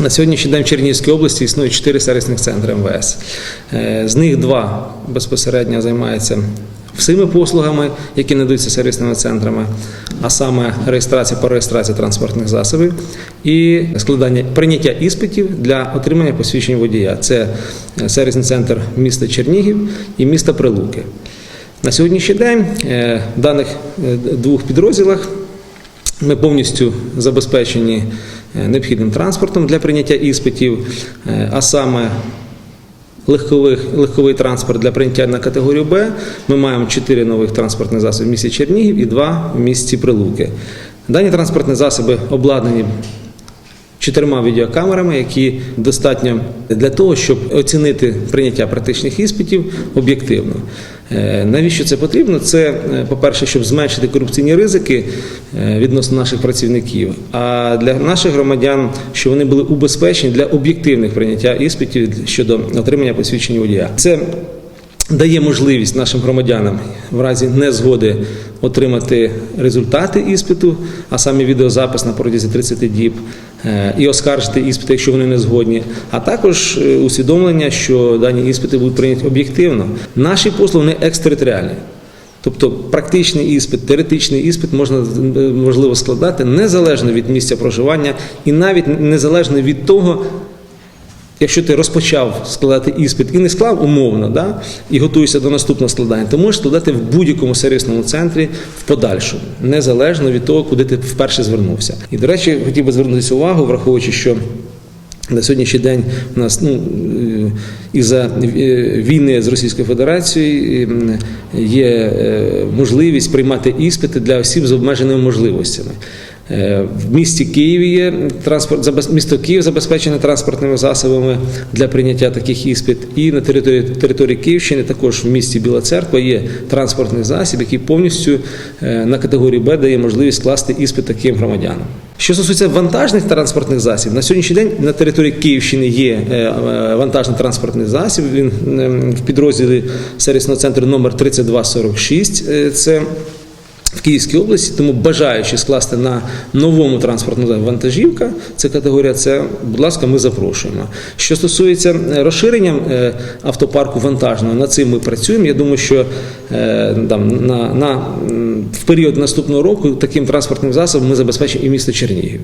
На сьогоднішній день в Чернігівській області існує чотири сервісних центри МВС. Е, З них два безпосередньо займаються всіми послугами, які надаються сервісними центрами, а саме реєстрація по реєстрації транспортних засобів і складання прийняття іспитів для отримання посвідчень водія. Це е, сервісний центр міста Чернігів і міста Прилуки. На сьогоднішній день е, в даних двох підрозділах ми повністю забезпечені необхідним транспортом для прийняття іспитів, е, а саме легкових, легковий транспорт для прийняття на категорію Б. Ми маємо 4 нових транспортних засоби в місті Чернігів і 2 в місті Прилуки. Дані транспортні засоби обладнані чотирма відеокамерами, які достатньо для того, щоб оцінити прийняття практичних іспитів об'єктивно. Е, Навіщо це потрібно? Це, е, по-перше, щоб зменшити корупційні ризики е, відносно наших працівників, а для наших громадян, щоб вони були убезпечені для об'єктивних прийняття іспитів щодо отримання посвідчення водія. Це дає можливість нашим громадянам в разі незгоди отримати результати іспиту, а саме відеозапис на протязі 30 діб, е, і оскаржити іспити, якщо вони не згодні, а також е, усвідомлення, що дані іспити будуть прийняті об'єктивно. Наші послуги не екстериторіальні. Тобто практичний іспит, теоретичний іспит можна е, можливо складати незалежно від місця проживання і навіть незалежно від того, Якщо ти розпочав складати іспит і не склав умовно, да, і готуєшся до наступного складання, ти можеш складати в будь-якому сервісному центрі в подальшому, незалежно від того, куди ти вперше звернувся. І, до речі, хотів би звернутися увагу, враховуючи, що на сьогоднішній день у нас ну, е, із-за е, війни з Російською Федерацією є е, можливість приймати іспити для осіб з обмеженими можливостями. Е, В місті Києві є транспорт, місто Київ забезпечене транспортними засобами для прийняття таких іспит. І на території, території Київщини, також в місті Біла Церква, є транспортний засіб, який повністю е, на категорії Б дає можливість скласти іспит таким громадянам. Що стосується вантажних транспортних засобів, на сьогоднішній день на території Київщини є е, вантажний транспортний засіб. Він е, в підрозділі сервісного центру номер 3246. Е, Це в Київській області, тому бажаючи скласти на новому транспортному вантажівка, це категорія це, будь ласка, ми запрошуємо. Що стосується е, розширення е, автопарку вантажного, над цим ми працюємо. Я думаю, що е, там, на, на, в період наступного року таким транспортним засобом ми забезпечимо і місто Чернігів.